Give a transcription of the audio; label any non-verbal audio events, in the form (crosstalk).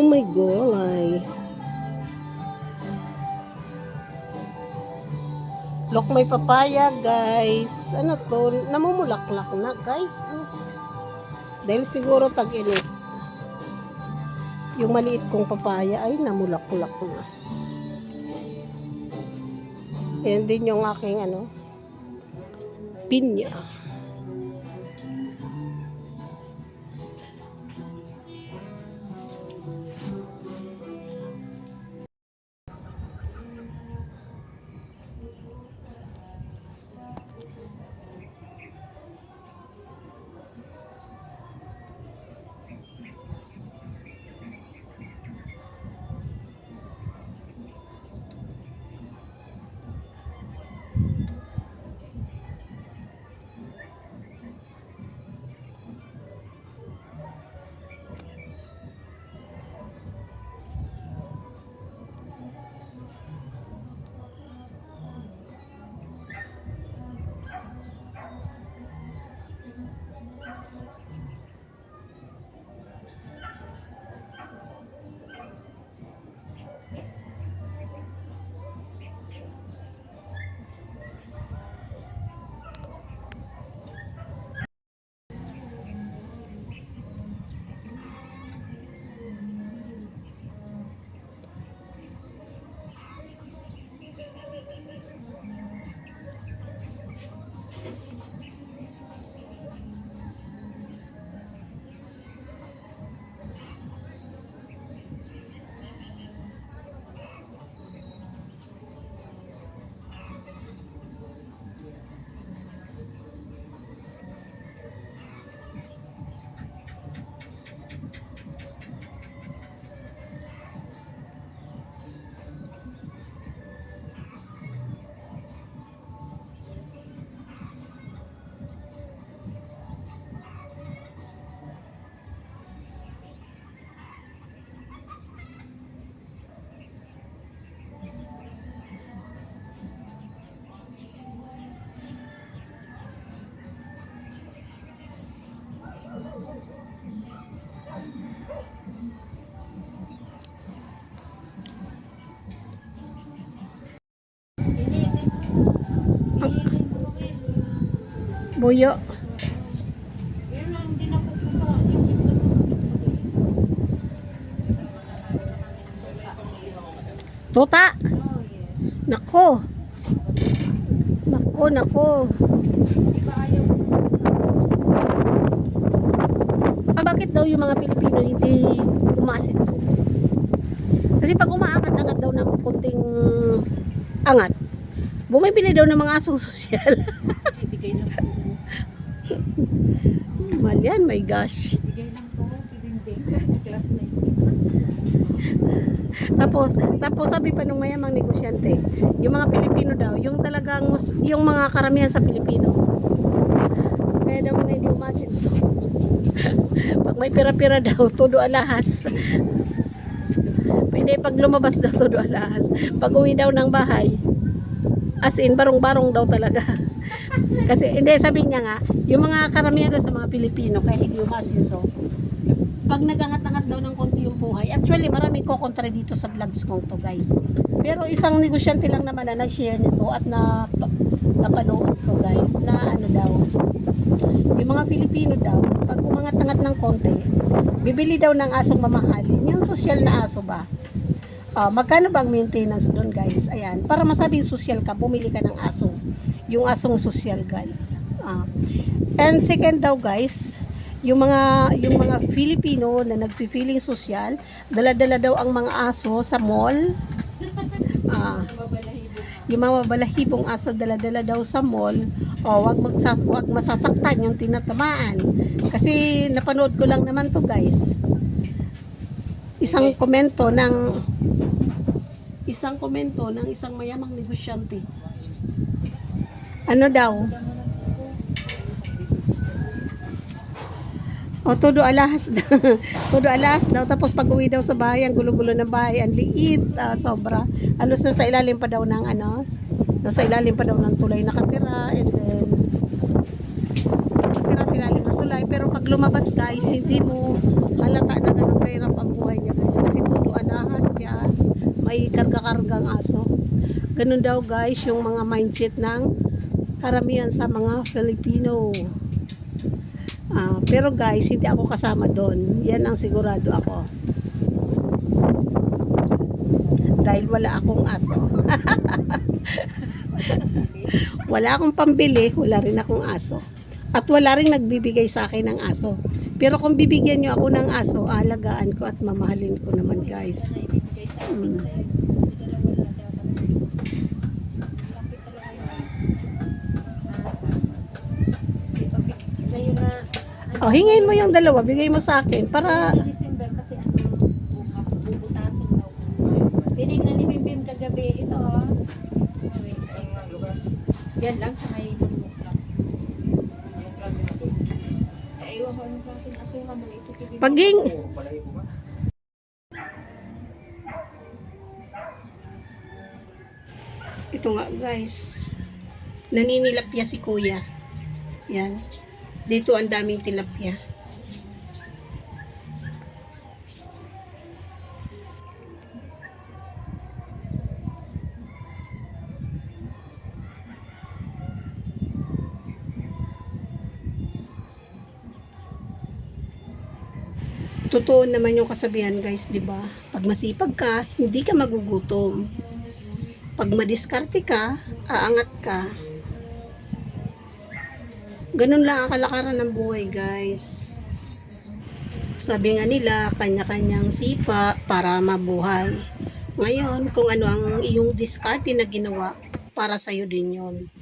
Oh my god. Look, may papaya, guys. Ano to? Namumulaklak na, guys. Oh. Dahil siguro tag-init. Yung maliit kong papaya ay namulaklak na. Yan din yung aking ano, pinya. Sa Tuta. Nako. Nako, nako. Ah, bakit daw yung mga Pilipino hindi umasinso? Kasi pag umaangat-angat daw ng konting angat, bumibili daw ng mga asong (laughs) sosyal. ibigay lang Mal yan, my gosh. Tapos, tapos sabi pa nung mayamang negosyante, yung mga Pilipino daw, yung talagang, yung mga karamihan sa Pilipino, kaya daw mga hindi (laughs) pag may pira-pira daw, todo alahas. Hindi, pag lumabas daw, todo alahas. Pag uwi daw ng bahay, as in, barong-barong daw talaga. Kasi, hindi, sabi niya nga, yung mga karamihan sa mga Pilipino, kaya hindi umasinso, pag nagangat-angat daw ng konti yung buhay, actually maraming kokontra dito sa vlogs kong to guys. Pero isang negosyante lang naman na nag-share nito at na napanood ko guys na ano daw, yung mga Pilipino daw, pag umangat-angat ng konti, bibili daw ng asong mamahalin. Yung social na aso ba? Ah, magkano bang maintenance doon guys? Ayan, para masabing social ka, bumili ka ng aso. Yung asong social guys. Ah. And second daw guys, yung mga yung mga Filipino na nagpi-feeling social, dala-dala daw ang mga aso sa mall. Ah, yung mga balahibong aso dala-dala daw sa mall, o wag magsas wag masasaktan yung tinatamaan. Kasi napanood ko lang naman to, guys. Isang komento ng isang komento ng isang mayamang negosyante. Ano daw? O, todo alahas (laughs) daw. todo alahas daw. Tapos pag uwi daw sa bahay, ang gulo-gulo ng bahay, ang liit, ah, sobra. Halos na sa ilalim pa daw ng ano, nasa ilalim pa daw ng tulay nakatira, and then, nakatira sa ilalim ng tulay. pero pag lumabas guys, hindi mo halata na ganun kahirap ang buhay niya guys. Kasi todo alahas siya, may karga-kargang aso. Ganun daw guys yung mga mindset ng karamihan sa mga Filipino. Ah, pero guys, hindi ako kasama doon. Yan ang sigurado ako. Dahil wala akong aso. (laughs) wala akong pambili, wala rin akong aso. At wala rin nagbibigay sa akin ng aso. Pero kung bibigyan nyo ako ng aso, alagaan ko at mamahalin ko naman guys. Mm. Oh, hingin mo yung dalawa, bigay mo sa akin para December kasi ano, bubutasin daw. Binig na ni Bimbim kagabi. Ito. Wait, Yan lang sa may iwan ko anong klaseng asuka man ito. paging Ito nga guys. Naninilapya si kuya. Yan. Dito ang daming tilapia. Totoo naman yung kasabihan guys, 'di ba? Pag masipag ka, hindi ka magugutom. Pag madiskarte ka, aangat ka. Ganun lang ang kalakaran ng buhay, guys. Sabi nga nila, kanya-kanyang sipa para mabuhay. Ngayon, kung ano ang iyong diskarte na ginawa, para sa'yo din yon.